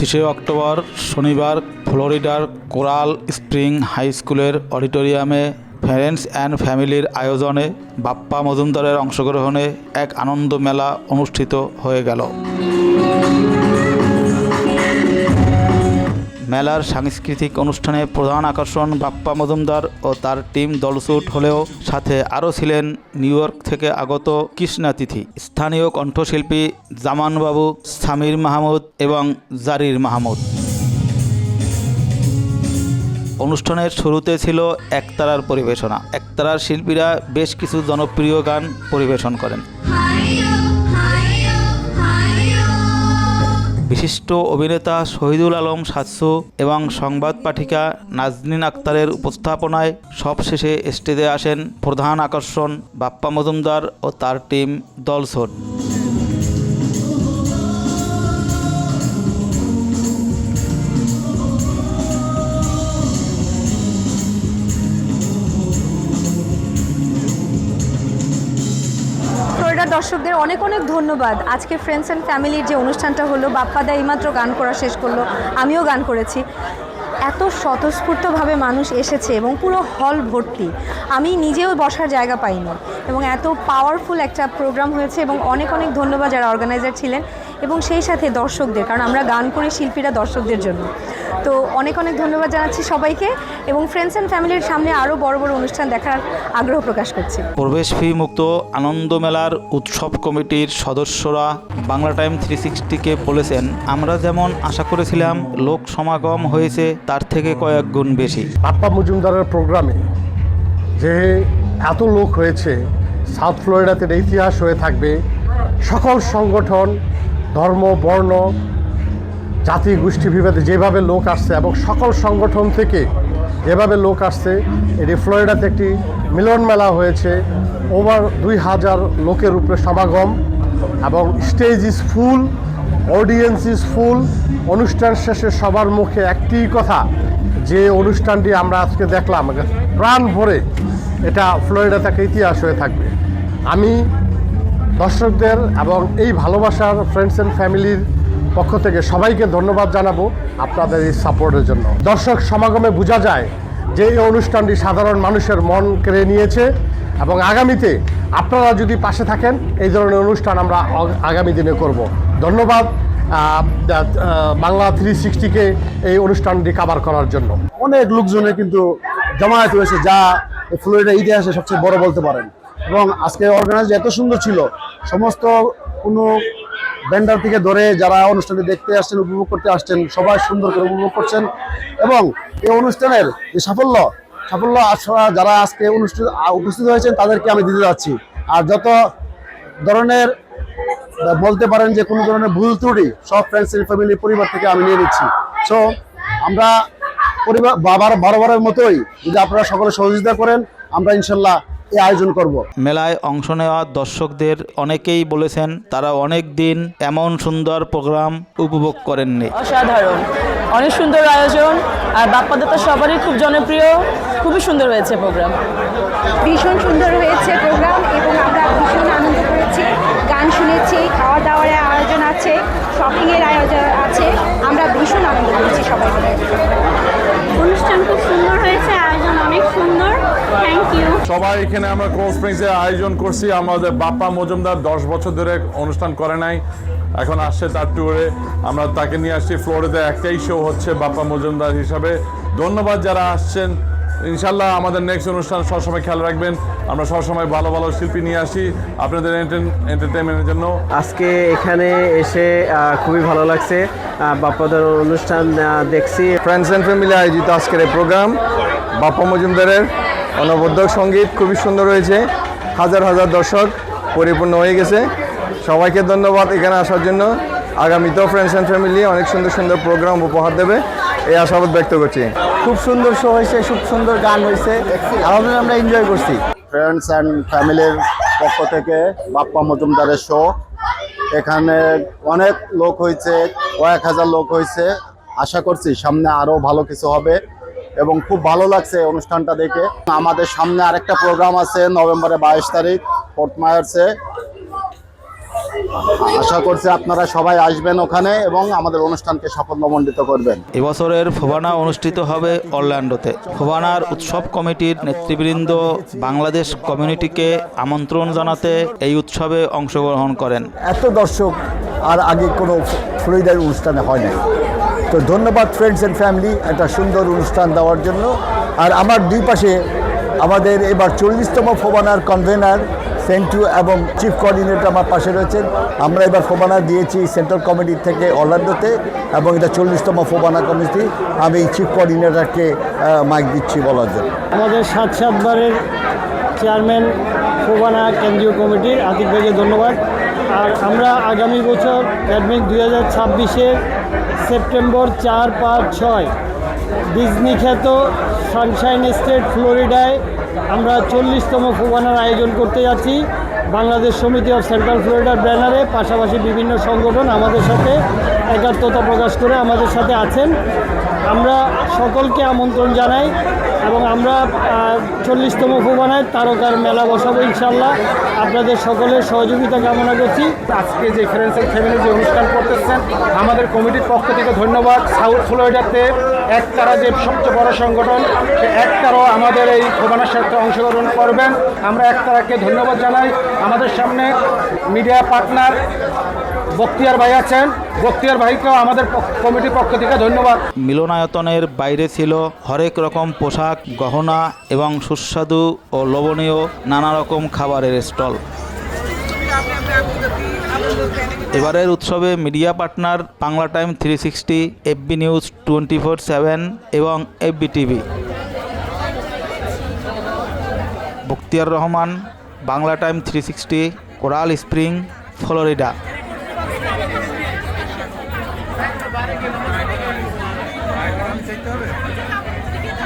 পঁচিশে অক্টোবর শনিবার ফ্লোরিডার কোরাল স্প্রিং হাই স্কুলের অডিটোরিয়ামে ফ্রেন্ডস অ্যান্ড ফ্যামিলির আয়োজনে বাপ্পা মজুমদারের অংশগ্রহণে এক আনন্দ মেলা অনুষ্ঠিত হয়ে গেল। মেলার সাংস্কৃতিক অনুষ্ঠানে প্রধান আকর্ষণ বাপ্পা মজুমদার ও তার টিম দলসুট হলেও সাথে আরও ছিলেন নিউ ইয়র্ক থেকে আগত কৃষ্ণাতিথি। স্থানীয় কণ্ঠশিল্পী জামানবাবু, সামির মাহমুদ এবং জারির মাহমুদ। অনুষ্ঠানের শুরুতে ছিল একতারার পরিবেশনা। একতারার শিল্পীরা বেশ কিছু জনপ্রিয় গান পরিবেশন করেন। বিশিষ্ট অভিনেতা শহীদুল আলম সাতসু এবং সংবাদ পাঠিকা নাজনিন আক্তারের উপস্থাপনায় সবশেষে স্টেজে আসেন প্রধান আকর্ষণ বাপ্পা মজুমদার ও তার টিম দলসোট দর্শকদের অনেক অনেক ধন্যবাদ। আজকে ফ্রেন্ডস অ্যান্ড ফ্যামিলির যে অনুষ্ঠানটা হলো, বাপ্পাদা এইমাত্র গান করা শেষ করল, আমিও গান করেছি। এত স্বতঃস্ফূর্তভাবে মানুষ এসেছে এবং পুরো হল ভর্তি। আমি নিজেও বসার জায়গা পাইনি এবং এত পাওয়ারফুল একটা প্রোগ্রাম হয়েছে এবং অনেক অনেক ধন্যবাদ যারা অর্গানাইজার ছিলেন। এবং সেই সাথে দর্শকদের কারণ আমরা গান করি শিল্পীরা দর্শকদের জন্য। তো অনেক অনেক ধন্যবাদ জানাচ্ছি সবাইকে এবং ফ্রেন্ডস অ্যান্ড ফ্যামিলির সামনে আরও বড় বড় অনুষ্ঠান দেখার আগ্রহ প্রকাশ করছি। প্রবেশ ফি মুক্ত আনন্দ মেলার উৎসব কমিটির সদস্যরা বাংলা টাইম থ্রি সিক্সটিকে বলেছেন আমরা যেমন আশা করেছিলাম লোক সমাগম হয়েছে তার থেকে কয়েক গুণ বেশি। বাপ্পা মজুমদারের প্রোগ্রামে যে এত লোক হয়েছে সাউথ ফ্লোরিডাতে ইতিহাস হয়ে থাকবে সকল সংগঠন ধর্ম, বর্ণ, জাতি, গোষ্ঠী, বিভেদে যেভাবে লোক আসছে এবং সকল সংগঠন থেকে যেভাবে লোক আসছে, এটি ফ্লোরিডাতে একটি মিলন মেলা হয়েছে। ওভার দুই হাজার লোকের উপরে সমাগম এবং stage is full audience is full অনুষ্ঠান শেষে সবার মুখে একটি কথা, যে অনুষ্ঠানটি আমরা আজকে দেখলাম, প্রাণ ভরে এটা ফ্লোরিডাতে একটা ইতিহাস হয়ে থাকবে। আমি দর্শকদের এবং এই ভালোবাসার ফ্রেন্ডস অ্যান্ড ফ্যামিলির পক্ষ থেকে সবাইকে ধন্যবাদ জানাব আপনাদের এই সাপোর্টের জন্য। দর্শক সমাগমে বোঝা যায় যে এই অনুষ্ঠানটি সাধারণ মানুষের মন কেড়ে নিয়েছে এবং আগামীতে আপনারা যদি পাশে থাকেন, এই ধরনের অনুষ্ঠান আমরা আগামী দিনে করব। ধন্যবাদ বাংলা থ্রি সিক্সটিকে এই অনুষ্ঠানটি কাভার করার জন্য। অনেক লোকজনে কিন্তু জমায়েত হয়েছে যা ফ্লোরিডা ইতিহাসে সবচেয়ে বড় বলতে পারেন। এবং আজকে অর্গানাইজ এত সুন্দর ছিল, সমস্ত কোনো ব্যান্ডার থেকে ধরে যারা অনুষ্ঠানটি দেখতে আসছেন, উপভোগ করতে আসছেন, সবাই সুন্দর করে উপভোগ করছেন এবং এই অনুষ্ঠানের যে সাফল্য সাফল্য আসরা যারা আজকে অনুষ্ঠিত উপস্থিত হয়েছেন, তাদেরকে আমি দিতে যাচ্ছি। আর যত ধরনের বলতে পারেন যে কোনো ধরনের ভুল ত্রুটি, সব ফ্রেন্ডস ফ্যামিলি পরিবার থেকে আমি নিয়ে নিচ্ছি। সো আমরা পরিবার বাবার বারবারের মতোই যদি আপনারা সকলে সহযোগিতা করেন, আমরা ইনশাল্লাহ এই আয়োজন করব। মেলায় অংশ নেওয়া দর্শকদের অনেকেই বলেছেন তারা অনেক দিন এমন সুন্দর প্রোগ্রাম উপভোগ করেননি। অসাধারণ। অনেক সুন্দর আয়োজন আর বাপ্পাদা তো সবারই খুব জনপ্রিয়। খুবই সুন্দর হয়েছে প্রোগ্রাম। ভীষণ সুন্দর হয়েছে প্রোগ্রাম এবং আমরা ভীষণ আনন্দ করেছি। গান শুনেছি খাওয়া দাওয়ার আয়োজন আছে শপিংয়ের আয়োজন আছে। আমরা ভীষণ আনন্দ করেছি সবাই অনুষ্ঠান খুব সুন্দর হয়েছে আয়োজন অনেক সুন্দর। সবাই এখানে আমরা কোল্ড স্প্রিংসে আয়োজন করছি। আমাদের বাপ্পা মজুমদার দশ বছর ধরে অনুষ্ঠান করে নাই। এখন আসছে তার ট্যুরে আমরা তাকে নিয়ে আসছি ফ্লোরিতে একটাই শো হচ্ছে বাপ্পা মজুমদার হিসাবে। ধন্যবাদ যারা আসছেন। ইনশাল্লাহ আমাদের নেক্সট অনুষ্ঠান সবসময় খেয়াল রাখবেন। আমরা সবসময় ভালো ভালো শিল্পী নিয়ে আসি আপনাদের এন্টারটেনমেন্টের জন্য। আজকে এখানে এসে খুবই ভালো লাগছে। বাপ্পাদের অনুষ্ঠান দেখছি। ফ্রেন্ডস অ্যান্ড ফ্যামিলি আয়োজিত আজকের এই প্রোগ্রাম বাপ্পা মজুমদারের। অনবদ্য সংগীত খুবই সুন্দর হয়েছে। হাজার হাজার দর্শক পরিপূর্ণ হয়ে গেছে। সবাইকে ধন্যবাদ এখানে আসার জন্য। আগামীতেও ফ্রেন্ডস অ্যান্ড ফ্যামিলি অনেক সুন্দর সুন্দর প্রোগ্রাম উপহার দেবে। এই আশাবাদ ব্যক্ত করছি। খুব সুন্দর শো হয়েছে, খুব সুন্দর গান হয়েছে। আলহামদুলিল্লাহ আমরা এনজয় করছি। ফ্রেন্ডস অ্যান্ড ফ্যামিলির পক্ষ থেকে বাপ্পা মজুমদারের শো এখানে অনেক লোক হয়েছে, কয়েক হাজার লোক হয়েছে। আশা করছি সামনে আরও ভালো কিছু হবে। এবং খুব ভালো লাগছে অনুষ্ঠানটা দেখে। আমাদের সামনে আরেকটা প্রোগ্রাম আছে নভেম্বরের বাইশ তারিখ ফোর্ট মায়ার্সে আশা করছি আপনারা সবাই আসবেন ওখানে এবং আমাদের অনুষ্ঠানকে সাফল্যমণ্ডিত করবেন। এবছরের ফোবানা অনুষ্ঠিত হবে অরল্যান্ডোতে। ফোবানার উৎসব কমিটির নেতৃবৃন্দ বাংলাদেশ কমিউনিটিকে আমন্ত্রণ জানাতে এই উৎসবে অংশগ্রহণ করেন। এত দর্শক আর আগে কোনো ফ্লোরিডার অনুষ্ঠানে হয় নাই। তো ধন্যবাদ ফ্রেন্ডস অ্যান্ড ফ্যামিলি একটা সুন্দর অনুষ্ঠান দেওয়ার জন্য। আর আমার দুই পাশে আমাদের এবার চল্লিশতম ফোবানার কনভেনার সেন্টু এবং চিফ কোঅর্ডিনেটর আমার পাশে রয়েছেন। আমরা এবার ফোবানা দিয়েছি সেন্ট্রাল কমিটি থেকে অরল্যান্ডোতে এবং এটা চল্লিশতম ফোবানা কমিটি আমি চিফ কোঅর্ডিনেটরকে মাইক দিচ্ছি বলার জন্য। আমাদের সাত সাতবারের চেয়ারম্যান ফোবানা কেন্দ্রীয় কমিটির আতিক ভাইকে ধন্যবাদ। আর আমরা আগামী বছর মিন দুই হাজার ছাব্বিশের সেপ্টেম্বর চার পাঁচ ছয় ডিজনি খ্যাত সানশাইন স্টেট ফ্লোরিডায় আমরা চল্লিশতম ফোবানার আয়োজন করতে যাচ্ছি। বাংলাদেশ সমিতি অফ সেন্ট্রাল ফ্লোরিডার ব্যানারে, পাশাপাশি বিভিন্ন সংগঠন আমাদের সাথে একাত্মতা প্রকাশ করে আমাদের সাথে আছেন। আমরা সকলকে আমন্ত্রণ জানাই এবং আমরা চল্লিশতম ভুবনায় তারকার মেলা বসাবো ইনশাল্লাহ আপনাদের সকলের সহযোগিতা কামনা করছি। আজকে যে ফ্রেন্ডস ফ্যামিলি যে অনুষ্ঠান করতেছেন, আমাদের কমিটির পক্ষ থেকে ধন্যবাদ। সাউথ ফ্লোরিডাতে একতারা যে সবচেয়ে বড় সংগঠন, সে একতারাও আমাদের এই ফোবানার সাথে অংশগ্রহণ করবেন। আমরা এক তারাকে ধন্যবাদ জানাই। আমাদের সামনে মিডিয়া পার্টনার বক্তিয়ার ভাই আছেন। বক্তিয়ার ভাইকেও আমাদের কমিটির পক্ষ থেকে ধন্যবাদ। মিলনায়তনের বাইরে ছিল হরেক রকম পোশাক, গহনা এবং সুস্বাদু ও লোভনীয় নানা রকম খাবারের স্টল। এবারের উৎসবে media partner Bangla Time three sixty FB News twenty four seven এবং FB TV. Bakhtiar Rahman, Bangla Time three sixty, Coral Spring, Florida.